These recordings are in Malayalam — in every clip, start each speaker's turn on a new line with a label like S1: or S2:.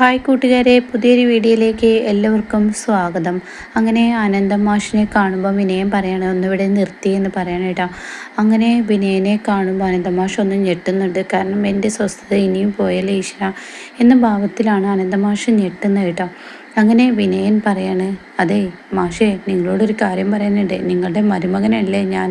S1: ഹായ് കൂട്ടുകാരെ പുതിയൊരു വീഡിയോയിലേക്ക് എല്ലാവർക്കും സ്വാഗതം. അങ്ങനെ ആനന്ദം മാഷിനെ കാണുമ്പോൾ വിനയം പറയണം ഒന്നിവിടെ നിർത്തി എന്ന് പറയണം കേട്ടോ. അങ്ങനെ വിനയനെ കാണുമ്പോൾ ആനന്ദം മാഷ് ഒന്ന് ഞെട്ടുന്നുണ്ട്. കാരണം എന്റെ സ്വസ്ഥത ഇനിയും പോയാലേ ഈശ്വര എന്ന ഭാവത്തിലാണ് ആനന്ദം മാഷ് ഞെട്ടുന്നത് കേട്ടോ. അങ്ങനെ വിനയൻ പറയാണ് അതെ മാഷേ നിങ്ങളോടൊരു കാര്യം പറയാനുണ്ട്. നിങ്ങളുടെ മരുമകനല്ലേ ഞാൻ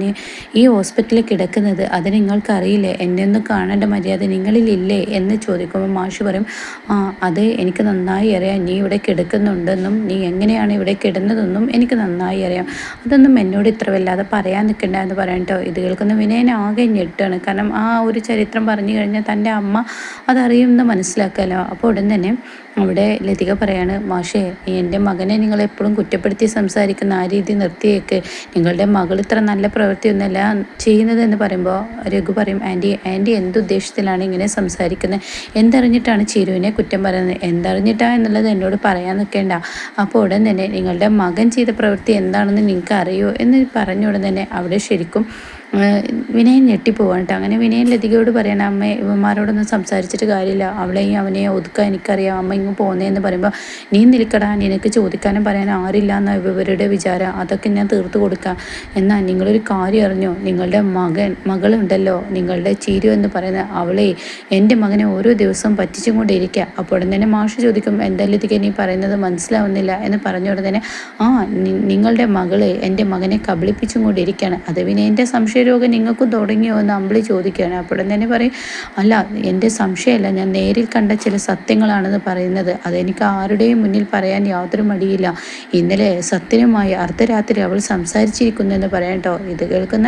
S1: ഈ ഹോസ്പിറ്റലിൽ കിടക്കുന്നത്? അത് നിങ്ങൾക്കറിയില്ലേ? എന്നെ ഒന്ന് കാണേണ്ട മര്യാദ നിങ്ങളിലില്ലേ? എന്ന് ചോദിക്കുമ്പോൾ മാഷ് പറയും ആ അത് എനിക്ക് നന്നായി അറിയാം. നീ ഇവിടെ കിടക്കുന്നുണ്ടെന്നും നീ എങ്ങനെയാണ് ഇവിടെ കിടന്നതെന്നും എനിക്ക് നന്നായി അറിയാം. അതൊന്നും എന്നോട് ഇത്ര വല്ലാതെ പറയാൻ നിൽക്കണ്ട എന്ന് പറയട്ടോ ഇത് കേൾക്കുന്ന വിനയൻ ആകെ ഞെട്ടാണ്. കാരണം ആ ഒരു ചരിത്രം പറഞ്ഞു കഴിഞ്ഞാൽ തന്റെ അമ്മ അതറിയുമെന്ന് മനസ്സിലാക്കാമല്ലോ അപ്പോൾ ഉടൻ തന്നെ അവിടെ ലതിക പറയാണ് മാഷേ എന്റെ മകനെ നിങ്ങൾ എപ്പോഴും കുറ്റപ്പെടുത്തി സംസാരിക്കുന്ന ആ രീതി നിർത്തിയേക്ക്. നിങ്ങളുടെ മകൾ ഇത്ര നല്ല പ്രവൃത്തിയൊന്നുമല്ല ചെയ്യുന്നതെന്ന് പറയുമ്പോൾ രഘു പറയും ആന്റി ആന്റി എന്തുദ്ദേശത്തിലാണ് ഇങ്ങനെ സംസാരിക്കുന്നത്? എന്തറിഞ്ഞിട്ടാണ് ചിരുവിനെ കുറ്റം പറയുന്നത്? എന്തറിഞ്ഞിട്ടാ എന്നുള്ളത് എന്നോട് പറയാൻ നിൽക്കേണ്ട. അപ്പോൾ ഉടൻ തന്നെ നിങ്ങളുടെ മകൻ ചെയ്ത പ്രവൃത്തി എന്താണെന്ന് നിങ്ങൾക്ക് അറിയോ എന്ന് പറഞ്ഞ ഉടൻ തന്നെ അവിടെ ശരിക്കും വിനയൻ ഞെട്ടിപ്പോവാണ് കേട്ടോ. അങ്ങനെ വിനയൻ ലതികയോട് പറയണം അമ്മ ഇവന്മാരോടൊന്നും സംസാരിച്ചിട്ട് കാര്യമില്ല. അവളെയും അവനെയും ഒതുക്കാൻ എനിക്കറിയാം. അമ്മ ഇങ്ങ് പോകുന്നതെന്ന് പറയുമ്പോൾ നീ നിൽക്കടാ നിനക്ക് ചോദിക്കാനും പറയാനും ആരില്ല എന്ന ഇവരുടെ വിചാരം. അതൊക്കെ ഞാൻ തീർത്തു കൊടുക്കാം. എന്നാൽ നിങ്ങളൊരു കാര്യം അറിഞ്ഞോ? നിങ്ങളുടെ മകൻ മകളുണ്ടല്ലോ. നിങ്ങളുടെ ചീരു എന്ന് പറയുന്ന അവളെ എന്റെ മകനെ ഓരോ ദിവസവും പറ്റിച്ചും കൊണ്ടിരിക്കുക അപ്പോൾ തന്നെ മാഷ് ചോദിക്കും എന്താ ലതിക നീ പറയുന്നത് മനസ്സിലാവുന്നില്ല? എന്ന് പറഞ്ഞ ഉടനെ ആ നിങ്ങളുടെ മകൾ എന്റെ മകനെ കബളിപ്പിച്ചും കൊണ്ടിരിക്കുകയാണ് അത് പിന്നെ എന്റെ സംശയം സംശയരോഗം നിങ്ങൾക്ക് തുടങ്ങിയോ എന്ന് അമ്പിളി ചോദിക്കുകയാണ്. അപ്പോഴും തന്നെ പറയും അല്ല എന്റെ സംശയമല്ല. ഞാൻ നേരിൽ കണ്ട ചില സത്യങ്ങളാണെന്ന് പറയുന്നത്. അതെനിക്ക് ആരുടെയും മുന്നിൽ പറയാൻ യാതൊരു മടിയില്ല. ഇന്നലെ സത്യനുമായി അർദ്ധരാത്രി അവൾ സംസാരിച്ചിരിക്കുന്നു എന്ന് പറയാം ഇത് കേൾക്കുന്ന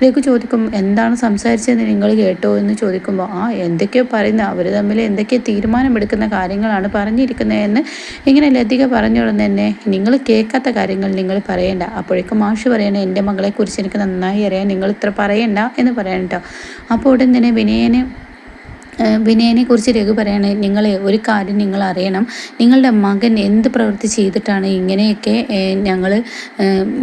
S1: രഘു ചോദിക്കും എന്താണ് സംസാരിച്ചതെന്ന് നിങ്ങൾ കേട്ടോ? എന്ന് ചോദിക്കുമ്പോൾ ആ എന്തൊക്കെയോ പറയുന്ന അവർ തമ്മിൽ എന്തൊക്കെയോ തീരുമാനമെടുക്കുന്ന കാര്യങ്ങളാണ് പറഞ്ഞിരിക്കുന്നതെന്ന് ഇങ്ങനെ ലതിക പറഞ്ഞുകൊണ്ട് തന്നെ നിങ്ങൾ കേൾക്കാത്ത കാര്യങ്ങൾ നിങ്ങൾ പറയേണ്ട. അപ്പോഴേക്കും മാഷ് പറയണേ എന്റെ മകളെക്കുറിച്ച് എനിക്ക് നന്നായി അറിയാം നിങ്ങൾ ഇത്ര പറയണ്ട എന്ന് പറയണം കേട്ടോ അപ്പോൾ ഉടൻ തന്നെ വിനയന് വിനയനെ കുറിച്ച് രഘു പറയാണ് നിങ്ങൾ ഒരു കാര്യം നിങ്ങൾ അറിയണം. നിങ്ങളുടെ മകൻ എന്ത് പ്രവൃത്തി ചെയ്തിട്ടാണ് ഇങ്ങനെയൊക്കെ ഞങ്ങൾ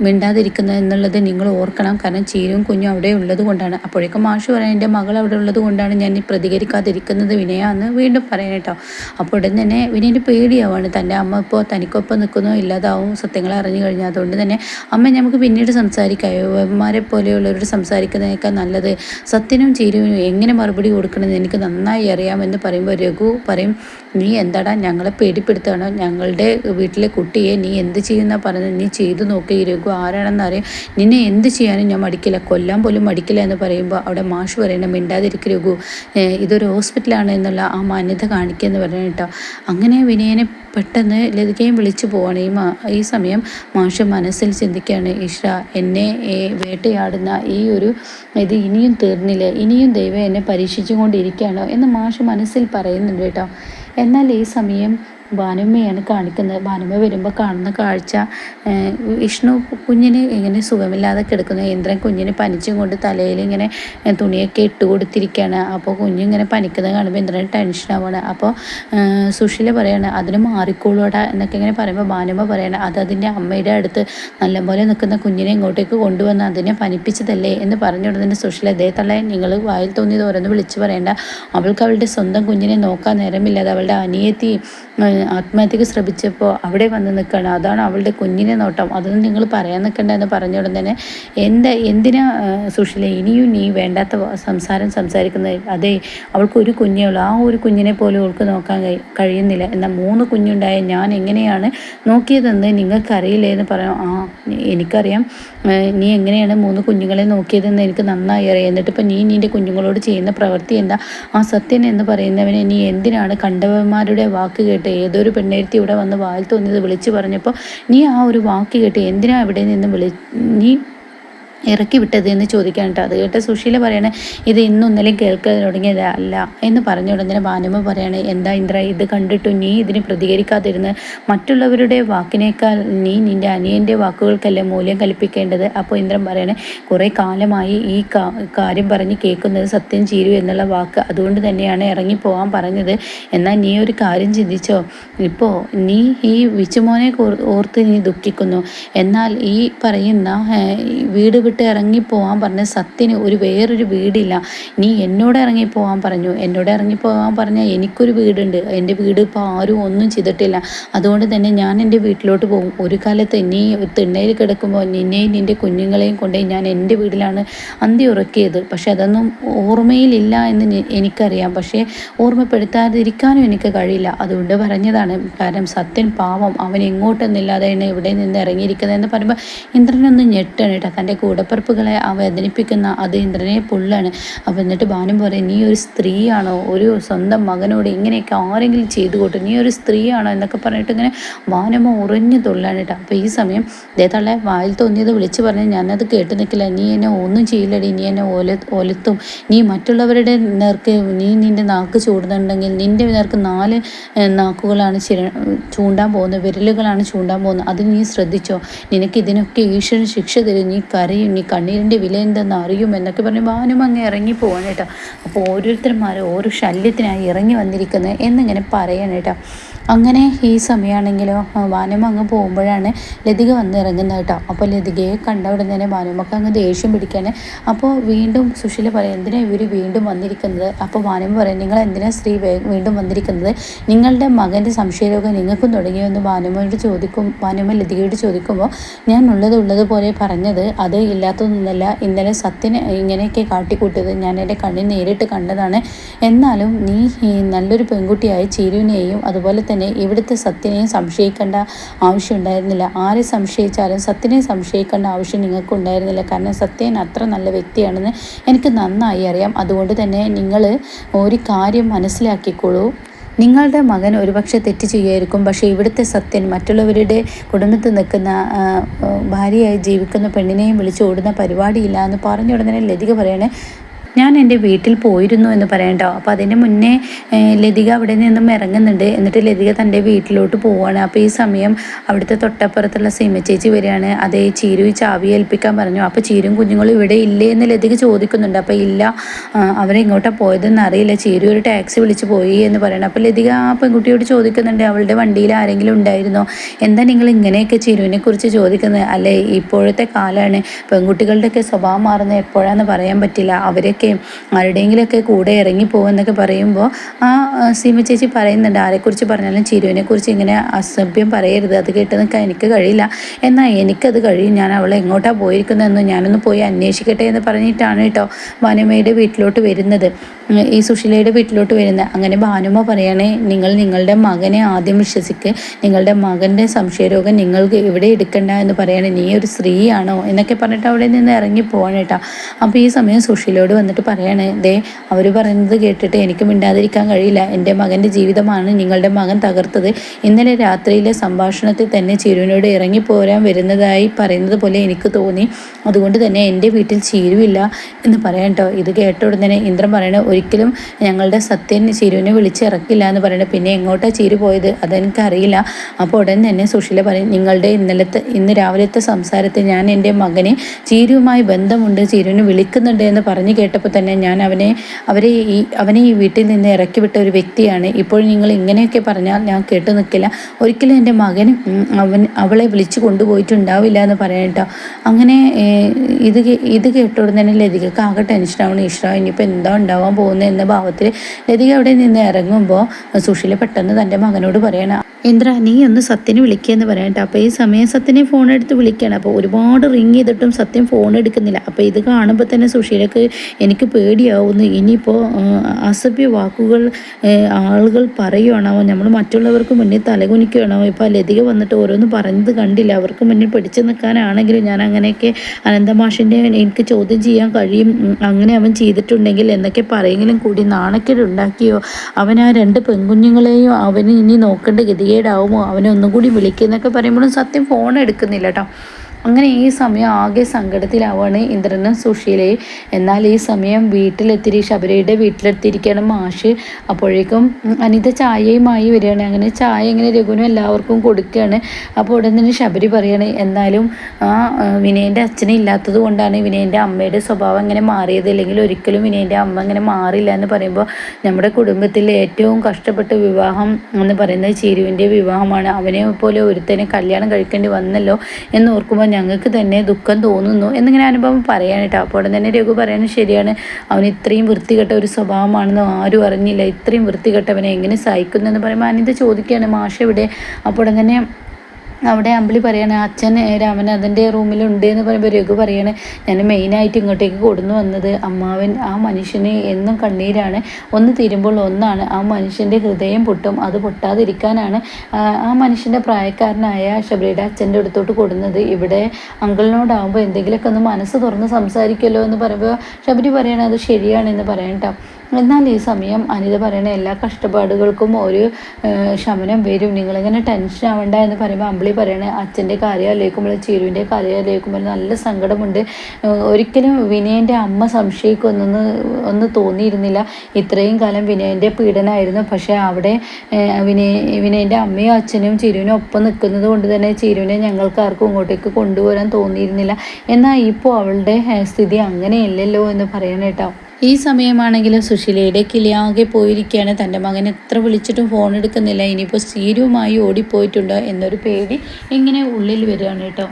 S1: മിണ്ടാതിരിക്കുന്നത് എന്നുള്ളത് നിങ്ങൾ ഓർക്കണം. കാരണം ചീരും കുഞ്ഞും അവിടെ ഉള്ളത് കൊണ്ടാണ്. അപ്പോഴേക്കും മാഷ് പറയാൻ എന്റെ മകൾ അവിടെ ഉള്ളത് കൊണ്ടാണ് ഞാൻ പ്രതികരിക്കാതിരിക്കുന്നത് വിനയാന്ന് വീണ്ടും പറയാം കേട്ടോ. അപ്പോൾ ഉടൻ തന്നെ വിനയന്റെ പേടിയാവാണ്. തന്റെ അമ്മ ഇപ്പോൾ തനിക്കൊപ്പം നിൽക്കുന്നോ ഇല്ലാതാവും സത്യങ്ങൾ അറിഞ്ഞു കഴിഞ്ഞാൽ. അതുകൊണ്ട് തന്നെ അമ്മ നമുക്ക് പിന്നീട് സംസാരിക്കാം. യുവന്മാരെ പോലെയുള്ളവരോട് സംസാരിക്കുന്നതിനേക്കാൾ നല്ലത് സത്യനും ചീരുവിനും എങ്ങനെ മറുപടി കൊടുക്കണമെന്ന് എനിക്ക് നന്നായി നന്നായി അറിയാമെന്ന് പറയുമ്പോൾ രഘു പറയും നീ എന്താടാ ഞങ്ങളെ പേടിപ്പെടുത്തണം ഞങ്ങളുടെ വീട്ടിലെ കുട്ടിയെ നീ എന്ത് ചെയ്യുന്ന പറഞ്ഞത്? നീ ചെയ്തു നോക്കി രഘു ആരാണെന്ന് അറിയാം നിന്നെ എന്ത് ചെയ്യാനും ഞാൻ മടിക്കില്ല. കൊല്ലാൻ പോലും മടിക്കില്ല എന്ന് പറയുമ്പോൾ അവിടെ മാഷ് പറയണം മിണ്ടാതിരിക്കും രഘു. ഇതൊരു ഹോസ്പിറ്റലാണ് എന്നുള്ള ആ മാന്യത കാണിക്കുക എന്ന് പറഞ്ഞു കേട്ടോ. അങ്ങനെ വിനയനെ പെട്ടെന്ന് ലതികയും വിളിച്ചു പോവാണ്. ഈ ഈ സമയം മാഷ് മനസ്സിൽ ചിന്തിക്കുകയാണ് ഇഷ എന്നെ വേട്ടയാടുന്ന ഈ ഒരു ഇത് ഇനിയും തീർന്നില്ല. ഇനിയും ദൈവം എന്നെ പരീക്ഷിച്ചുകൊണ്ടിരിക്കുകയാണോ? എന്ന് മാഷ് മനസ്സിൽ പറയുന്നുണ്ട് കേട്ടോ. എന്നാൽ ഈ സമയം ഭാനുമ്മയാണ് കാണിക്കുന്നത്. ഭാനുമ്മ വരുമ്പോൾ കാണുന്ന കാഴ്ച വിഷ്ണു കുഞ്ഞിന് ഇങ്ങനെ സുഖമില്ലാതെ കിടക്കുന്നു ഇന്ദ്രൻ കുഞ്ഞിന് പനിച്ചും കൊണ്ട് തലയിൽ ഇങ്ങനെ തുണിയൊക്കെ ഇട്ട് കൊടുത്തിരിക്കുകയാണ് അപ്പോൾ കുഞ്ഞിങ്ങനെ പനിക്കുന്നത് കാണുമ്പോൾ ഇന്ദ്രൻ ടെൻഷനാവാണ് അപ്പോൾ സുശീല പറയാണ് അതിന് മാറിക്കോളൂടാ എന്നൊക്കെ ഇങ്ങനെ പറയുമ്പോൾ ഭാനുമ്മ പറയണം അത് അതിന്റെ അമ്മയുടെ അടുത്ത് നല്ലപോലെ നിൽക്കുന്ന കുഞ്ഞിനെ ഇങ്ങോട്ടേക്ക് കൊണ്ടുവന്ന് അതിനെ പനിപ്പിച്ചതല്ലേ എന്ന് പറഞ്ഞുകൊണ്ടതിന്റെ സുശീല ദേ തള്ളേ നിങ്ങൾ വായിൽ തോന്നിയത് ഓരോന്ന് വിളിച്ചു പറയേണ്ട. അവൾക്ക് അവളുടെ സ്വന്തം കുഞ്ഞിനെ നോക്കാൻ നേരമില്ലാതെ അവളുടെ അനിയത്തി ആത്മഹത്യക്ക് ശ്രമിച്ചപ്പോൾ അവിടെ വന്ന് നിൽക്കണം അതാണ് അവളുടെ കുഞ്ഞിനെ നോട്ടം. അതൊന്നും നിങ്ങൾ പറയാൻ നിൽക്കണ്ട എന്ന് പറഞ്ഞ ഉടൻ തന്നെ എന്താ എന്തിനാ സുഷില ഇനിയും നീ വേണ്ടാത്ത സംസാരം സംസാരിക്കുന്നത്? അതെ അവൾക്ക് ഒരു കുഞ്ഞേ ഉള്ളൂ. ആ ഒരു കുഞ്ഞിനെ പോലും അവൾക്ക് നോക്കാൻ കഴിയുന്നില്ല. എന്നാൽ മൂന്ന് കുഞ്ഞുണ്ടായ ഞാൻ എങ്ങനെയാണ് നോക്കിയതെന്ന് നിങ്ങൾക്കറിയില്ലേ എന്ന് പറയാം. ആ എനിക്കറിയാം. നീ എങ്ങനെയാണ് മൂന്ന് കുഞ്ഞുങ്ങളെ നോക്കിയതെന്ന് എനിക്ക് നന്നായി അറിയാം. എന്നിട്ട് എന്നിട്ടിപ്പോൾ നീ നിന്റെ കുഞ്ഞുങ്ങളോട് ചെയ്യുന്ന പ്രവൃത്തി എന്താ? ആ സത്യൻ എന്ന് പറയുന്നവനെ നീ എന്തിനാണ് കണ്ടവന്മാരുടെ വാക്ക് കേട്ട് ഏതൊരു പെണ്ണേരുത്തി ഇവിടെ വന്ന് വായിൽ തോന്നിയത് വിളിച്ചു പറഞ്ഞപ്പോൾ നീ ആ ഒരു വാക്ക് കേട്ട് എന്തിനാ ഇവിടെ നിന്ന് വിളി നീ ഇറക്കി വിട്ടത് എന്ന് ചോദിക്കാൻ കേട്ടോ. അത് കേട്ട സുശീല പറയണേ ഇത് ഇന്നൊന്നലും കേൾക്കാൻ തുടങ്ങിയതല്ല എന്ന് പറഞ്ഞ ഉടനെ ഭാനുമ പറയണേ എന്താ ഇന്ദ്ര ഇത് കണ്ടിട്ടു നീ ഇതിന് പ്രതികരിക്കാതിരുന്ന് മറ്റുള്ളവരുടെ വാക്കിനേക്കാൾ നീ നിന്റെ അനിയന്റെ വാക്കുകൾക്കല്ലേ മൂല്യം കൽപ്പിക്കേണ്ടത്? അപ്പോൾ ഇന്ദ്രൻ പറയണേ കുറേ കാലമായി ഈ കാര്യം പറഞ്ഞ് കേൾക്കുന്നത് സത്യം ചീരു എന്നുള്ള വാക്ക് അതുകൊണ്ട് തന്നെയാണ് ഇറങ്ങിപ്പോവാൻ പറഞ്ഞത്. എന്നാൽ നീ ഒരു കാര്യം ചിന്തിച്ചോ? ഇപ്പോൾ നീ ഈ വിച്ചുമോനെ ഓർത്ത് നീ ദുഃഖിക്കുന്നു. എന്നാൽ ഈ പറയുന്ന വീട് വിട്ട് ഇറങ്ങിപ്പോവാൻ പറഞ്ഞ സത്യന് ഒരു വേറൊരു വീടില്ല. നീ എന്നോട് ഇറങ്ങിപ്പോവാൻ പറഞ്ഞു. എന്നോട് ഇറങ്ങിപ്പോവാൻ പറഞ്ഞാൽ എനിക്കൊരു വീടുണ്ട്. എന്റെ വീട് ഇപ്പോൾ ആരും ഒന്നും ചെയ്തിട്ടില്ല. അതുകൊണ്ട് തന്നെ ഞാൻ എന്റെ വീട്ടിലോട്ട് പോകും. ഒരു കാലത്ത് നീ തിണ്ണയിൽ കിടക്കുമ്പോൾ നിന്നെയും നിന്റെ കുഞ്ഞുങ്ങളെയും കൊണ്ടേ ഞാൻ എന്റെ വീട്ടിലാണ് അന്തി ഉറക്കിയത്. പക്ഷെ അതൊന്നും ഓർമ്മയിലില്ല എന്ന് എനിക്കറിയാം. പക്ഷേ ഓർമ്മപ്പെടുത്താതിരിക്കാനും എനിക്ക് കഴിയില്ല. അതുകൊണ്ട് പറഞ്ഞതാണ്. കാരണം സത്യൻ പാവം. അവൻ എങ്ങോട്ടെന്നില്ലാതെയാണ് ഇവിടെ നിന്ന് ഇറങ്ങിയിരിക്കുന്നതെന്ന് പറയുമ്പോൾ ഇന്ദ്രനൊന്ന് ഞെട്ടാണ് കേട്ടോ. തന്റെ കൂടപ്പറപ്പുകളെ വേദനിപ്പിക്കുന്ന അത് ഇന്ദ്രനെ പുള്ളാണ്. അപ്പം എന്നിട്ട് ഭാനും പറയും നീ ഒരു സ്ത്രീയാണോ? ഒരു സ്വന്തം മകനോട് ഇങ്ങനെയൊക്കെ ആരെങ്കിലും ചെയ്തു കൂട്ടും നീ ഒരു സ്ത്രീയാണോ? എന്നൊക്കെ പറഞ്ഞിട്ട് ഇങ്ങനെ വാനമ്മ ഉറഞ്ഞു തുള്ളാണ് കേട്ടോ. അപ്പോൾ ഈ സമയം ദേതാളെ വായിൽ തോന്നിയത് വിളിച്ച് പറഞ്ഞ് ഞാനത് കേട്ട് നിൽക്കില്ല. നീ എന്നെ ഒന്നും ചെയ്യില്ലടി. നീ എന്നെ ഓല ഒലത്തും. നീ മറ്റുള്ളവരുടെ നേർക്ക് നീ നിന്റെ നാക്ക് ചൂടുന്നുണ്ടെങ്കിൽ നിന്റെ നേർക്ക് നാല് നാക്കുകളാണ് ചിര ചൂണ്ടാൻ പോകുന്നത്. വിരലുകളാണ് ചൂണ്ടാൻ പോകുന്നത്. അത് നീ ശ്രദ്ധിച്ചോ? നിനക്ക് ഇതിനൊക്കെ ഈശ്വരൻ ശിക്ഷ തരും. നീ കരയും. നീ കണ്ണീരിന്റെ വില എന്തെന്ന് അറിയും എന്നൊക്കെ പറഞ്ഞ് ഭാനും അങ്ങ് ഇറങ്ങി പോവാണ് കേട്ടോ. അപ്പോൾ ഓരോരുത്തന്മാർ ഓരോ ശല്യത്തിനായി ഇറങ്ങി വന്നിരിക്കുന്നത് എന്നിങ്ങനെ പറയണം കേട്ടോ. അങ്ങനെ ഈ സമയമാണെങ്കിലോ വാനമ്മ അങ്ങ് പോകുമ്പോഴാണ് ലതിക വന്ന് ഇറങ്ങുന്നത് കേട്ടോ. അപ്പോൾ ലതികയെ കണ്ട ഉടനെ തന്നെ വാനമ്മക്ക് അങ്ങ് ദേഷ്യം പിടിക്കാണ്. അപ്പോൾ വീണ്ടും സുശീല പറയും എന്തിനാണ് ഇവർ വീണ്ടും വന്നിരിക്കുന്നത്? അപ്പോൾ വാനമ്മ പറയും നിങ്ങൾ എന്തിനാണ് സ്ത്രീ വീണ്ടും വന്നിരിക്കുന്നത്? നിങ്ങളുടെ മകന്റെ സംശയരോഗം നിങ്ങൾക്കും തുടങ്ങിയെന്ന് വാനമ്മയോട് ചോദിക്കും വാനമ്മ ലതികയോട് ചോദിക്കുമ്പോൾ ഞാൻ ഉള്ളത് ഉള്ളതുപോലെ പറഞ്ഞത് അത് ഇല്ലാത്തതൊന്നുമല്ല ഇന്നലെ സത്യന് ഇങ്ങനെയൊക്കെ കാട്ടിക്കൂട്ടിയത് ഞാൻ എന്റെ കണ്ണിൽ നേരിട്ട് കണ്ടതാണ്. എന്നാലും നീ നല്ലൊരു പെൺകുട്ടിയായ ചിരുവിനെയും അതുപോലെ തന്നെ ഇവിടുത്തെ സത്യനെയും സംശയിക്കേണ്ട ആവശ്യം ഉണ്ടായിരുന്നില്ല. ആരെ സംശയിച്ചാലും സത്യനെ സംശയിക്കേണ്ട ആവശ്യം നിങ്ങൾക്ക് ഉണ്ടായിരുന്നില്ല കാരണം സത്യൻ അത്ര നല്ല വ്യക്തിയാണെന്ന് എനിക്ക് നന്നായി അറിയാം. അതുകൊണ്ട് തന്നെ നിങ്ങൾ ഒരു കാര്യം മനസ്സിലാക്കിക്കോളൂ. നിങ്ങളുടെ മകൻ ഒരുപക്ഷെ തെറ്റ് ചെയ്യുമായിരിക്കും പക്ഷേ ഇവിടുത്തെ സത്യൻ മറ്റുള്ളവരുടെ കുടുംബത്തിൽ നിൽക്കുന്ന ഭാര്യയായി ജീവിക്കുന്ന പെണ്ണിനെയും വിളിച്ചു ഓടുന്ന പരിപാടിയില്ല എന്ന് പറഞ്ഞ ഉടനെ ലതിക പറയണേ ഞാൻ എന്റെ വീട്ടിൽ പോയിരുന്നു എന്ന് പറയണ്ടോ. അപ്പോൾ അതിന് മുന്നേ ലതിക അവിടെ നിന്നും ഇറങ്ങുന്നുണ്ട്. എന്നിട്ട് ലതിക തന്റെ വീട്ടിലോട്ട് പോവുകയാണ് അപ്പോൾ ഈ സമയം അവിടുത്തെ തൊട്ടപ്പുറത്തുള്ള സീമ ചേച്ചി വരികയാണ്. അതേ ചീരു ചാവി ഏൽപ്പിക്കാൻ പറഞ്ഞു. അപ്പോൾ ചീരും കുഞ്ഞുങ്ങളും ഇവിടെ ഇല്ലേ എന്ന് ലതിക ചോദിക്കുന്നുണ്ട്. അപ്പോൾ ഇല്ല അവരെങ്ങോട്ടാണ് പോയതെന്ന് അറിയില്ല. ചീരു ഒരു ടാക്സി വിളിച്ച് പോയി എന്ന് പറയണം. അപ്പോൾ ലതിക ആ പെൺകുട്ടിയോട് ചോദിക്കുന്നുണ്ട് അവളുടെ വണ്ടിയിൽ ആരെങ്കിലും ഉണ്ടായിരുന്നോ? എന്താ നിങ്ങൾ ഇങ്ങനെയൊക്കെ ചിരുവിനെ കുറിച്ച് ചോദിക്കുന്നത്? അല്ലേ ഇപ്പോഴത്തെ കാലമാണ് പെൺകുട്ടികളുടെയൊക്കെ സ്വഭാവം മാറുന്നത്. എപ്പോഴാന്ന് പറയാൻ പറ്റില്ല. അവരൊക്കെ ആരുടെയൊക്കെ ആരുടെയെങ്കിലുമൊക്കെ കൂടെ ഇറങ്ങി പോകുമെന്നൊക്കെ പറയുമ്പോൾ ആ സീമ ചേച്ചി പറയുന്നുണ്ട് ആരെക്കുറിച്ച് പറഞ്ഞാലും ചിരുവിനെ കുറിച്ച് ഇങ്ങനെ അസഭ്യം പറയരുത്. അത് കേട്ട് നിൽക്കാൻ എനിക്ക് കഴിയില്ല. എന്നാൽ എനിക്കത് കഴിയും. ഞാൻ അവളെ എങ്ങോട്ടാണ് പോയിരിക്കുന്നതെന്ന് ഞാനൊന്ന് പോയി അന്വേഷിക്കട്ടെ എന്ന് പറഞ്ഞിട്ടാണ് കേട്ടോ ഭാനുമയുടെ വീട്ടിലോട്ട് വരുന്നത്. ഈ സുശീലയുടെ വീട്ടിലോട്ട് വരുന്നത് അങ്ങനെ ഭാനുമ പറയണേ നിങ്ങൾ നിങ്ങളുടെ മകനെ ആദ്യം വിശ്വസിക്ക്. നിങ്ങളുടെ മകന്റെ സംശയരോഗം നിങ്ങൾക്ക് ഇവിടെ എടുക്കണ്ട എന്ന് പറയണേ. നീ ഒരു സ്ത്രീയാണോ? എന്നൊക്കെ പറഞ്ഞിട്ട് അവിടെ നിന്ന് ഇറങ്ങി പോവാണ് കേട്ടോ. അപ്പോൾ ഈ സമയം സുശീലയോട് വന്നിട്ട് പറയാണ് ദേ അവർ പറയുന്നത് കേട്ടിട്ട് എനിക്ക് മിണ്ടാതിരിക്കാൻ കഴിയില്ല. എന്റെ മകന്റെ ജീവിതമാണ് നിങ്ങളുടെ മകൻ തകർത്തത്. ഇന്നലെ രാത്രിയിലെ സംഭാഷണത്തിൽ തന്നെ ചിരുവിനോട് ഇറങ്ങിപ്പോരാൻ വരുന്നതായി പറയുന്നത് പോലെ എനിക്ക് തോന്നി. അതുകൊണ്ട് തന്നെ എന്റെ വീട്ടിൽ ചിരുവില്ല എന്ന് പറയാം കേട്ടോ ഇത് കേട്ട ഉടനെ ഇന്ദ്രൻ പറയണ ഒരിക്കലും ഞങ്ങളുടെ സത്യൻ ചിരുവിനെ വിളിച്ചിറക്കില്ല എന്ന് പറയണത് പിന്നെ എങ്ങോട്ടാണ് ചിരു പോയത്? അതെനിക്കറിയില്ല. അപ്പോൾ ഉടൻ തന്നെ സുശീല പറയും നിങ്ങളുടെ ഇന്നലത്തെ ഇന്ന് രാവിലത്തെ സംസാരത്തിൽ ഞാൻ എന്റെ മകനെ ചിരുവുമായി ബന്ധമുണ്ട് ചിരുവിനെ വിളിക്കുന്നുണ്ട് എന്ന് പറഞ്ഞു കേട്ടപ്പോൾ കേട്ടപ്പോൾ തന്നെ ഞാൻ അവനെ അവരെ ഈ അവനെ ഈ വീട്ടിൽ നിന്ന് ഇറക്കി വിട്ട ഒരു വ്യക്തിയാണ്. ഇപ്പോൾ നിങ്ങൾ ഇങ്ങനെയൊക്കെ പറഞ്ഞാൽ ഞാൻ കേട്ടു നിൽക്കില്ല. ഒരിക്കലും എന്റെ മകൻ അവൻ അവളെ വിളിച്ചു കൊണ്ടുപോയിട്ടുണ്ടാവില്ല എന്ന് പറയട്ടോ അങ്ങനെ ഇത് ഇത് കേട്ടോടെ തന്നെ ലതികക്ക് ആകെ ടെൻഷനാവണം ഈശ്വര ഇനിയിപ്പോൾ എന്താ ഉണ്ടാവാൻ പോകുന്നത് എന്ന ഭാവത്തിൽ ലതിക അവിടെ നിന്ന് ഇറങ്ങുമ്പോൾ സുഷീല പെട്ടെന്ന് തന്റെ മകനോട് പറയണം ഇന്ദ്ര നീ ഒന്ന് സത്യനെ വിളിക്കുകയെന്ന് പറയട്ടെ അപ്പോൾ ഈ സമയം സത്യനെ ഫോൺ എടുത്ത് വിളിക്കുകയാണ്. അപ്പോൾ ഒരുപാട് റിങ് ചെയ്തിട്ടും സത്യം ഫോൺ എടുക്കുന്നില്ല. അപ്പോൾ ഇത് കാണുമ്പോൾ തന്നെ സുശീലക്ക് എനിക്ക് പേടിയാവുന്നു. ഇനിയിപ്പോൾ അസഭ്യ വാക്കുകൾ ആളുകൾ പറയുകയാണോ നമ്മൾ മറ്റുള്ളവർക്ക് മുന്നിൽ തലകുനിക്കുകയാണോ ഇപ്പോൾ ലതിക വന്നിട്ട് ഓരോന്ന് പറഞ്ഞത് കണ്ടില്ല. അവർക്ക് മുന്നിൽ പിടിച്ചു നിൽക്കാനാണെങ്കിലും ഞാൻ അങ്ങനെയൊക്കെ അനന്തമാഷിന്റെ എനിക്ക് ചോദ്യം ചെയ്യാൻ കഴിയും. അങ്ങനെ അവൻ ചെയ്തിട്ടുണ്ടെങ്കിൽ എന്നൊക്കെ പറയെങ്കിലും കൂടി നാണക്കേട് ഉണ്ടാക്കിയോ? അവൻ ആ രണ്ട് പെൺകുഞ്ഞുങ്ങളെയും അവന് ഇനി നോക്കേണ്ട ഗതികേടാവുമോ? അവനെ ഒന്നും കൂടി വിളിക്കുന്നൊക്കെ പറയുമ്പോഴും സത്യം ഫോൺ എടുക്കുന്നില്ല കേട്ടോ അങ്ങനെ ഈ സമയം ആകെ സങ്കടത്തിലാവുകയാണ് ഇന്ദ്രനും സുശീലയും. എന്നാൽ ഈ സമയം വീട്ടിലെത്തിരി ശബരിയുടെ വീട്ടിലെത്തിയിരിക്കുകയാണ് മാഷ്. അപ്പോഴേക്കും അനിത ചായയുമായി വരികയാണ്. അങ്ങനെ ചായ ഇങ്ങനെ രഘുവിനും എല്ലാവർക്കും കൊടുക്കുകയാണ്. അപ്പോൾ ഉടൻ തന്നെ ശബരി പറയാണ് എന്നാലും ആ വിനയന്റെ അച്ഛനെ ഇല്ലാത്തത് കൊണ്ടാണ് വിനയന്റെ അമ്മയുടെ സ്വഭാവം ഇങ്ങനെ മാറിയത്. അല്ലെങ്കിൽ ഒരിക്കലും വിനയന്റെ അമ്മ ഇങ്ങനെ മാറില്ല എന്ന് പറയുമ്പോൾ നമ്മുടെ കുടുംബത്തിൽ ഏറ്റവും കഷ്ടപ്പെട്ട വിവാഹം എന്ന് പറയുന്നത് ചേരുവിന്റെ വിവാഹമാണ്. അവനെ പോലെ ഒരുത്തനെ കല്യാണം കഴിക്കേണ്ടി വന്നല്ലോ എന്ന് ഓർക്കുമ്പോൾ കാണുമ്പോൾ ഞങ്ങൾക്ക് തന്നെ ദുഃഖം തോന്നുന്നു. എന്നിങ്ങനെ അനുഭവം പറയാൻ കേട്ടോ. അപ്പോൾ തന്നെ രഘു പറയാനും ശരിയാണ്. അവൻ ഇത്രയും വൃത്തികെട്ട ഒരു സ്വഭാവമാണെന്ന് ആരും അറിഞ്ഞില്ല. ഇത്രയും വൃത്തികെട്ടവനെ എങ്ങനെ സഹിക്കുന്നു എന്ന് പറയുമ്പോൾ അനിത ചോദിക്കുകയാണ് മാഷ ഇവിടെ അപ്പോൾ തന്നെ അവിടെ അമ്പിളി പറയാണ് അച്ഛൻ രാമൻ അതിന്റെ റൂമിലുണ്ട് എന്ന് പറയുമ്പോൾ രഘു പറയാണ് ഞാൻ മെയിനായിട്ട് ഇങ്ങോട്ടേക്ക് കൊടുന്നു വന്നത് അമ്മാവൻ ആ മനുഷ്യന് എന്നും കണ്ണീരാണ്. ഒന്ന് തീരുമ്പോൾ ഒന്നാണ്. ആ മനുഷ്യന്റെ ഹൃദയം പൊട്ടും. അത് പൊട്ടാതിരിക്കാനാണ് ആ, മനുഷ്യന്റെ പ്രായക്കാരനായ ശബരിയുടെ അച്ഛന്റെ അടുത്തോട്ട് കൊടുന്നത്. ഇവിടെ അങ്കിളിനോടാകുമ്പോൾ എന്തെങ്കിലുമൊക്കെ ഒന്ന് മനസ്സ് തുറന്ന് സംസാരിക്കുമല്ലോ എന്ന് പറയുമ്പോൾ ശബരി പറയണത് ശരിയാണെന്ന് പറയാം കേട്ടോ എന്നാൽ ഈ സമയം അനിത പറയണ എല്ലാ കഷ്ടപ്പാടുകൾക്കും ഒരു ശമനം വരും. നിങ്ങളിങ്ങനെ ടെൻഷൻ ആവണ്ട എന്ന് പറയുമ്പോൾ അമ്പിളി പറയണേ അച്ഛന്റെ കാര്യം ആലോചിക്കുമ്പോൾ ചേരുവിന്റെ കാര്യം ആലോചിക്കുമ്പോൾ നല്ല സങ്കടമുണ്ട്. ഒരിക്കലും വിനയന്റെ അമ്മ സംശയിക്കൊന്നൊന്ന് ഒന്ന് തോന്നിയിരുന്നില്ല. ഇത്രയും കാലം വിനയന്റെ പീഡനമായിരുന്നു പക്ഷേ അവിടെ വിനയ വിനയന്റെ അമ്മയും അച്ഛനും ചിരുവിനും ഒപ്പം നിൽക്കുന്നത് കൊണ്ട് തന്നെ ചിരുവിനെ ഞങ്ങൾക്ക് ആർക്കും ഇങ്ങോട്ടേക്ക് കൊണ്ടുവരാൻ തോന്നിയിരുന്നില്ല. എന്നാൽ ഇപ്പോൾ അവളുടെ സ്ഥിതി അങ്ങനെയല്ലല്ലോ എന്ന് പറയണേട്ടോ ഈ സമയമാണെങ്കിലും സുശീലയുടെ കിളിയാകെ പോയിരിക്കുകയാണ്. തന്റെ മകൻ എത്ര വിളിച്ചിട്ടും ഫോൺ എടുക്കുന്നില്ല. ഇനിയിപ്പോൾ സീരുവുമായി ഓടിപ്പോയിട്ടുണ്ടോ എന്നൊരു പേടി ഇങ്ങനെ ഉള്ളിൽ വരികയാണ് കേട്ടോ.